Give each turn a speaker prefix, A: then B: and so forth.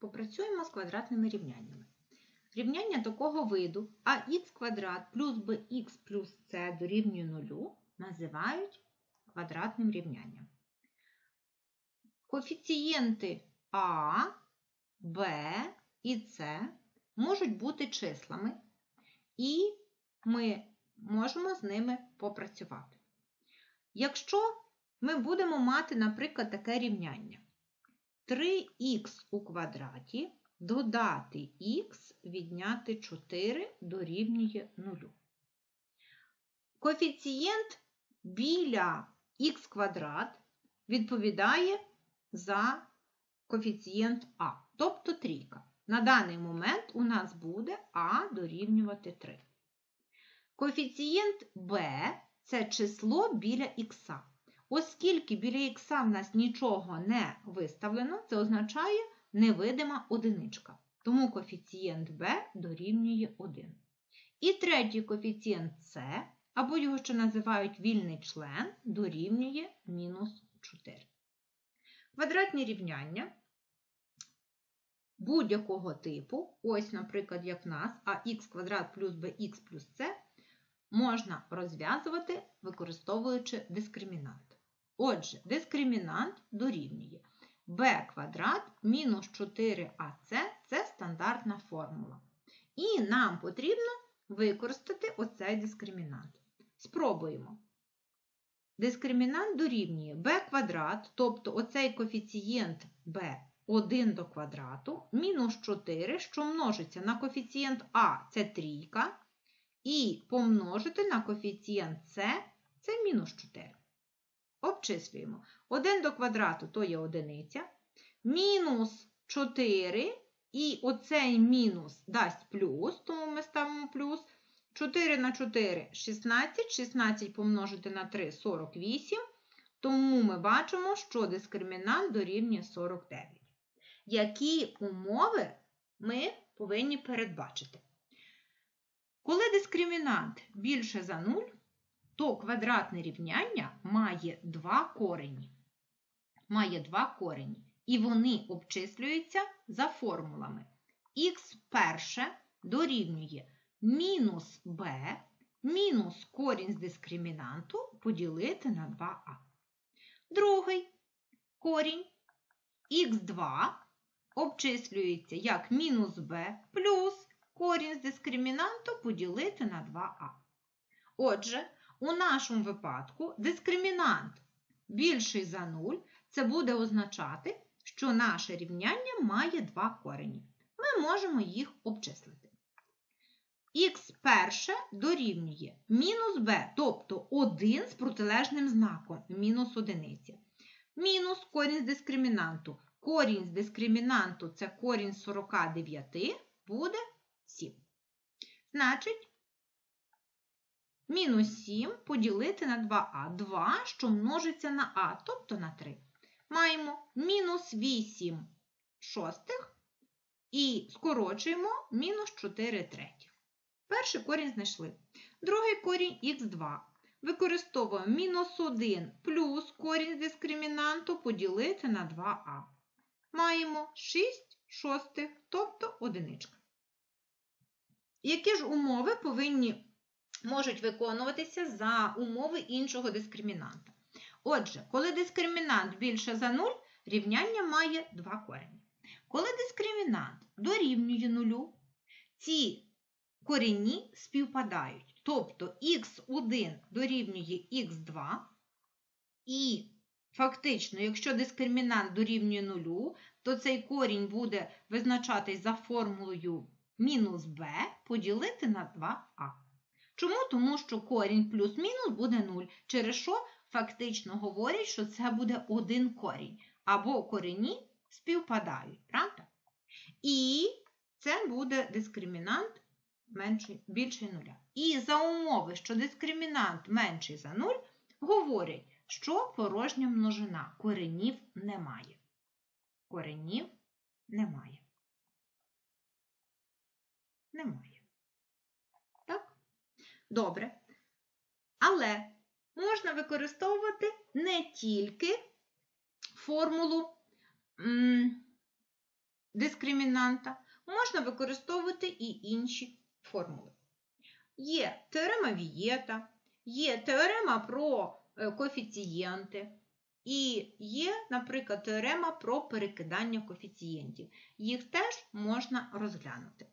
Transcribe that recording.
A: Попрацюємо з квадратними рівняннями. Рівняння такого виду ax квадрат плюс bx плюс c дорівнює 0 називають квадратним рівнянням. Коефіцієнти а, b і c можуть бути числами, і ми можемо з ними попрацювати. Якщо ми будемо мати, наприклад, таке рівняння 3х у квадраті додати х відняти 4 дорівнює 0. Коефіцієнт біля х квадрат відповідає за коефіцієнт а, тобто трійка. На даний момент у нас буде а дорівнювати 3. Коефіцієнт b це число біля х. Оскільки біля х в нас нічого не виставлено, це означає невидима одиничка. Тому коефіцієнт b дорівнює 1. І третій коефіцієнт c, або його ще називають вільний член, дорівнює мінус 4. Квадратні рівняння будь-якого типу, ось, наприклад, як в нас, ax квадрат плюс bx плюс c, можна розв'язувати, використовуючи дискримінант. Отже, дискримінант дорівнює b квадрат мінус 4ac це стандартна формула. І нам потрібно використати оцей дискримінант. Спробуємо. Дискримінант дорівнює b квадрат, тобто оцей коефіцієнт b 1 до квадрату, мінус 4, що множиться на коефіцієнт а це трійка, і помножити на коефіцієнт С це мінус 4. Обчислюємо. 1 до квадрату то є одиниця. Мінус 4, і оцей мінус дасть плюс, тому ми ставимо плюс. 4 на 4 16, 16 помножити на 3 48. Тому ми бачимо, що дискримінант дорівнює 49. Які умови ми повинні передбачити? Коли дискримінант більше за 0, то квадратне рівняння має два корені. Має два корені. І вони обчислюються за формулами. Х перше дорівнює мінус b мінус корінь з дискримінанту поділити на 2а. Другий корінь х2 обчислюється як мінус b плюс корінь з дискримінанту поділити на 2а. Отже, у нашому випадку дискримінант більший за 0, це буде означати, що наше рівняння має два корені. Ми можемо їх обчислити. Х перше дорівнює мінус b, тобто 1 з протилежним знаком мінус одиниця. Мінус корінь з дискримінанту. Корінь з дискримінанту це корінь 49, буде 7. Значить, мінус 7 поділити на 2а. 2, що множиться на а, тобто на 3. Маємо мінус 8 шостих і скорочуємо мінус 4 третіх. Перший корінь знайшли. Другий корінь х2. Використовуємо мінус 1 плюс корінь дискримінанту поділити на 2а. Маємо 6 шостих, тобто одиничка. Які ж умови повинні можуть виконуватися за умови іншого дискримінанта? Отже, коли дискримінант більше за 0, рівняння має два корені. Коли дискримінант дорівнює 0, ці корені співпадають. Тобто х1 дорівнює х2, і фактично, якщо дискримінант дорівнює 0, то цей корінь буде визначатись за формулою мінус b поділити на 2а. Чому? Тому що корінь плюс-мінус буде 0, через що фактично говорять, що це буде один корінь, або корені співпадають, правда? І це буде дискримінант менший, більший нуля. І за умови, що дискримінант менший за 0, говорять, що порожня множина коренів немає. Коренів немає. Немає. Добре. Але можна використовувати не тільки формулу м, дискримінанта, можна використовувати і інші формули. Є теорема Вієта, є теорема про е, коефіцієнти, і є, наприклад, теорема про перекидання коефіцієнтів. Їх теж можна розглянути.